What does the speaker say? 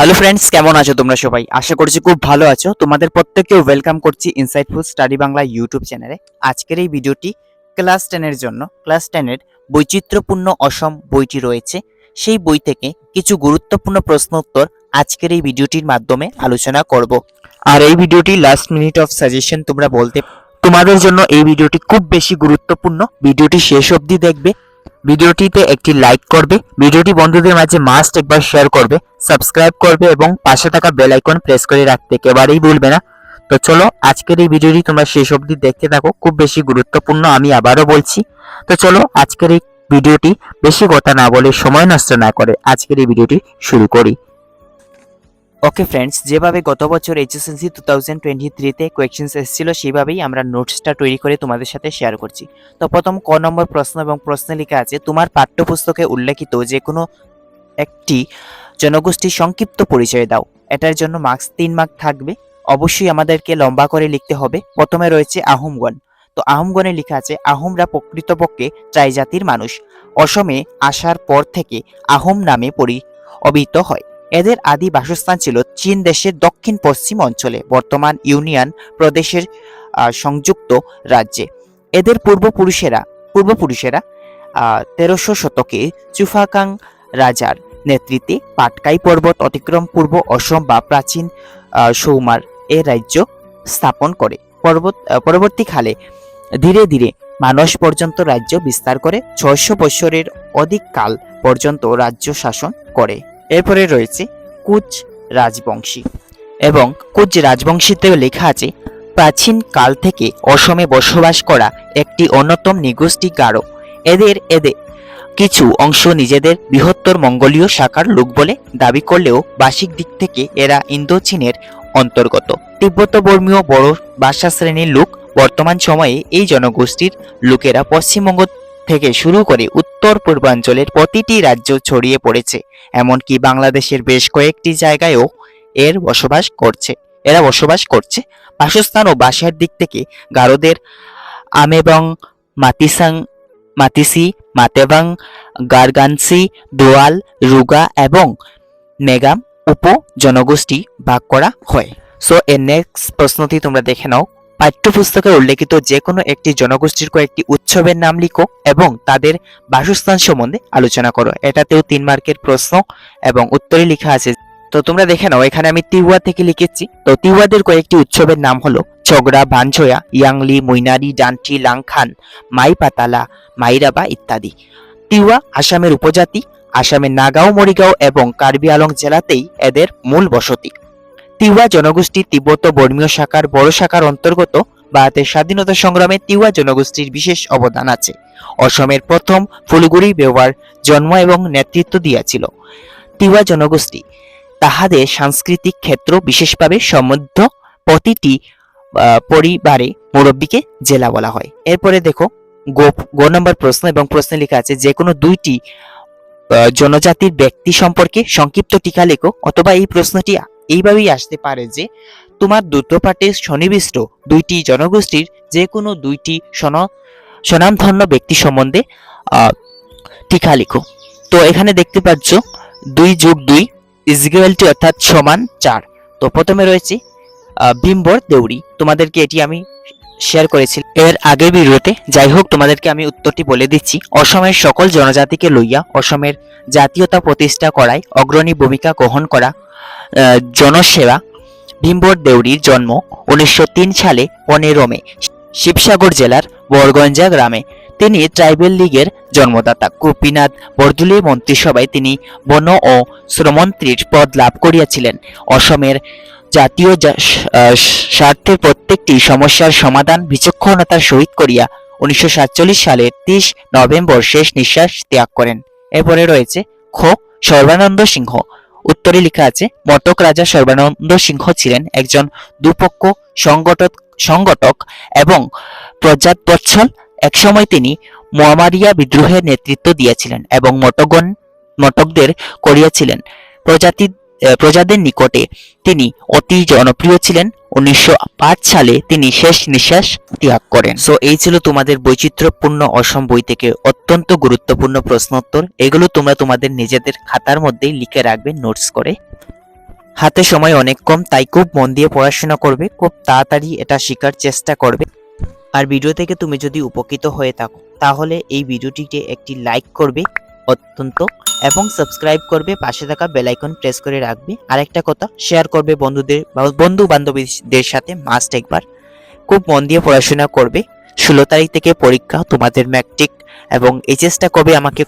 Hello friends কেমন আছো তোমরা সবাই? আশা করছি খুব ভালো আছো। তোমাদের প্রত্যেককে ওয়েলকাম করছি ইনসাইটফুল স্টাডি বাংলা ইউটিউব চ্যানেলে আজকের এই ভিডিওটি ক্লাস টেনের জন্য। ক্লাস টেনের বৈচিত্র্যপূর্ণ অসম বইটি রয়েছে। সেই বই থেকে কিছু গুরুত্বপূর্ণ প্রশ্ন উত্তর আজকের এই ভিডিওটির মাধ্যমে আলোচনা করব। আর এই ভিডিওটি লাস্ট মিনিট অফ সাজেশন তোমরা বলতে তোমাদের জন্য এই ভিডিওটি খুব বেশি গুরুত্বপূর্ণ। ভিডিওটি শেষ অবধি দেখবে। ভিডিওটিতে একটি লাইক করবে। ভিডিওটি বন্ধুদের মাঝে মাস্ট একবার শেয়ার করবে। সাবস্ক্রাইব করবে এবং পাশে থাকা বেল আইকন প্রেস করে রাখতে একেবারেই ভুলবে না। তো চলো, আজকের এই ভিডিওটি তোমরা শেষ অবধি দেখতে থাকো। খুব বেশি গুরুত্বপূর্ণ আমি আবারও বলছি। তো চলো, আজকের এই ভিডিওটি বেশি কথা না বলে সময় নষ্ট না করে আজকের এই ভিডিওটি শুরু করি। ওকে ফ্রেন্ডস যেভাবে গত বছর এইচএসএলসি টু থাউজেন্ড টোয়েন্টি থ্রিতে কোয়েকশনস এসেছিল, সেইভাবেই আমরা নোটসটা তৈরি করে তোমাদের সাথে শেয়ার করছি। তো প্রথম ক নম্বর প্রশ্ন এবং প্রশ্নে লেখা আছে, তোমার পাঠ্যপুস্তকে উল্লেখিত যে কোনো একটি জনগোষ্ঠীর সংক্ষিপ্ত পরিচয় দাও। এটার জন্য মার্কস তিন মার্ক থাকবে। অবশ্যই আমাদেরকে লম্বা করে লিখতে হবে। প্রথমে রয়েছে আহোমগণ। তো আহোমগণে লেখা আছে, আহোমরা প্রকৃতপক্ষে ট্রাই জাতির মানুষ। অসমে আসার পর থেকে আহোম নামে পরি, অভিহিত হয়। এদের আদি বাসস্থান ছিল চীন দেশের দক্ষিণ পশ্চিম অঞ্চলে, বর্তমান ইউনিয়ন প্রদেশের সংযুক্ত রাজ্যে। এদের পূর্বপুরুষেরা পূর্বপুরুষেরা তেরোশো শতকে চুফাকাং রাজার নেতৃত্বে পাটকাই পর্বত অতিক্রম পূর্ব অসম বা প্রাচীন সৌমার এ রাজ্য স্থাপন করে। পর্বত পরবর্তীকালে ধীরে ধীরে মানস পর্যন্ত রাজ্য বিস্তার করে, ছয়শো বৎসরের অধিক কাল পর্যন্ত রাজ্য শাসন করে। এরপরে রয়েছে কুচ রাজবংশী। এবং কুচ রাজবংশীতেও লেখা আছে, প্রাচীন কাল থেকে অসমে বসবাস করা একটি অন্যতম নিগোষ্ঠী গারো। এদের এদের কিছু অংশ নিজেদের বৃহত্তর মঙ্গোলীয় শাখার লোক বলে দাবি করলেও বার্ষিক দিক থেকে এরা ইন্দো চীনের অন্তর্গত। তিব্বত বর্মীয় বড় ভাষা শ্রেণির লোক বর্তমান সময়ে এই জনগোষ্ঠীর লোকেরা পশ্চিমবঙ্গ থেকে শুরু করে উত্তর পূর্বাঞ্চলের প্রতিটি রাজ্য ছড়িয়ে পড়েছে। এমনকি বাংলাদেশের বেশ কয়েকটি জায়গায়ও এর বসবাস করছে। এরা বসবাস করছে। বাসস্থান ও বাসার দিক থেকে গারোদের আমেবং, মাতিসাং, মাতিসি, মাতেবাং, গারগানসি, দোয়াল, রুগা এবং মেগাম উপ জনগোষ্ঠী ভাগ করা হয়। সো এর নেক্সট প্রশ্নটি তোমরা দেখে নাও। পাঠ্যপুস্তকে উল্লেখিত যে কোনো একটি জনগোষ্ঠীর কয়েকটি উৎসবের নাম লিখো এবং তাদের বাসস্থান সম্বন্ধে আলোচনা করো। এটাতেও তিন মার্কের প্রশ্ন এবং উত্তরে লেখা আছে। তো তোমরা দেখে নাও, এখানে আমি তিওয়া থেকে লিখেছি। তো তিওয়াদের কয়েকটি উৎসবের নাম হলো চগড়া বাঞ্ছয়া ইয়াংলি, মৈনারি ডান্টি লাংখান, মাইপাতালা, মাইরাবা ইত্যাদি। তিওয়া আসামের উপজাতি, আসামের নাগাঁও, মরিগাঁও এবং কার্বি আলং জেলাতেই এদের মূল বসতি। তিওয়া জনগোষ্ঠী তিব্বত বর্মীয় শাখার বড় শাখার অন্তর্গত ভারতের স্বাধীনতা সংগ্রামে তিওয়া জনগোষ্ঠীর বিশেষ অবদান আছে। অসমের প্রথম ফুলগুড়ি ব্যবহার জন্ম এবং নেতৃত্ব দিয়াছিল। তিওয়া জনগোষ্ঠী তাহাদের সাংস্কৃতিক ক্ষেত্র বিশেষভাবে সমৃদ্ধ প্রতিটি পরিবারে মুরব্বীকে জেলা বলা হয়। এরপরে দেখো গো গো নম্বর প্রশ্ন এবং প্রশ্নে লেখা আছে, যে কোনো দুইটি জনজাতির ব্যক্তি সম্পর্কে সংক্ষিপ্ত টিকা লেখো অথবা এই প্রশ্নটি এইভাবেই আসতে পারে যে তোমার দ্রুতপাঠে সন্নিবিষ্ট দুইটি জনগোষ্ঠীর যে কোনো দুইটি সন, স্বনামধন্য ব্যক্তি সম্বন্ধে টিকা লিখো। তো এখানে দেখতে পাচ্ছ দুই যোগ দুই ইজিক্যাল টু অর্থাৎ সমান চার। তো প্রথমে রয়েছে ভীমবর দেউরি। তোমাদেরকে এটি আমি শেয়ার করেছি এর আগের ভিডিওতে যাই হোক তোমাদেরকে আমি উত্তরটি বলে দিচ্ছি। অসমের সকল জনজাতিকে লইয়া অসমের জাতীয়তা প্রতিষ্ঠা করায় অগ্রণী ভূমিকা গ্রহণ করা জনসেবা ভীমবর দেউরির জন্ম উনিশশো তিন সালে পনেরো মে, শিবসাগর জেলার বরগঞ্জা গ্রামে। তিনি ট্রাইবেল লীগের জন্মদাতা। গোপীনাথ বরদুলি মন্ত্রিসভায় তিনি বন ও শ্রমন্ত্রীর পদ লাভ করিয়াছিলেন। অসমের জাতীয় জা- স- স্বার্থের প্রত্যেকটি সমস্যার সমাধান বিচক্ষণতার সহিত করিয়া উনিশশো সালের তিরিশ নভেম্বর শেষ নিঃশ্বাস ত্যাগ করেন। এরপরে রয়েছে খ সর্বানন্দ সিংহ। উত্তরে লেখা আছে মটক রাজা সর্বানন্দ সিংহ ছিলেন একজন দুপক্ষ সংগঠক সংগঠক এবং প্রজাতবৎসল। একসময় তিনি মোয়ামারিয়া বিদ্রোহের নেতৃত্ব দিয়েছিলেন এবং মটগণ মটকদের করিয়াছিলেন। প্রজাতি আহ, প্রজাদের নিকটে। তিনি অতি জনপ্রিয় ছিলেন। উনিশশো পাঁচ সালে তিনি শেষ নিঃশ্বাস ত্যাগ করেন। সো এই ছিল তোমাদের বৈচিত্র্যপূর্ণ অসম বই থেকে অত্যন্ত গুরুত্বপূর্ণ প্রশ্নোত্তর। এগুলো তোমরা তোমাদের নিজেদের খাতার মধ্যেই লিখে রাখবে নোটস করে। হাতে সময় অনেক কম, তাই খুব মন দিয়ে পড়াশোনা করবে। খুব তাড়াতাড়ি এটা শেখার চেষ্টা করবে। আর ভিডিও থেকে তুমি যদি উপকৃত হয়ে থাকো, তাহলে এই ভিডিওটিতে একটি লাইক করবে। অত্যন্ত এবং সাবস্ক্রাইব করবে, পাশে থাকা বেল আইকন প্রেস করে রাখবে। আরেকটা কথা শেয়ার করবে বন্ধুদের বন্ধু বান্ধবীদের সাথে মাস্ট একবার। খুব মন দিয়ে পড়াশোনা করবে। ষোলো তারিখ থেকে পরীক্ষা, তোমাদের ম্যাট্রিক এবং এইচএসটা কবে আমাকে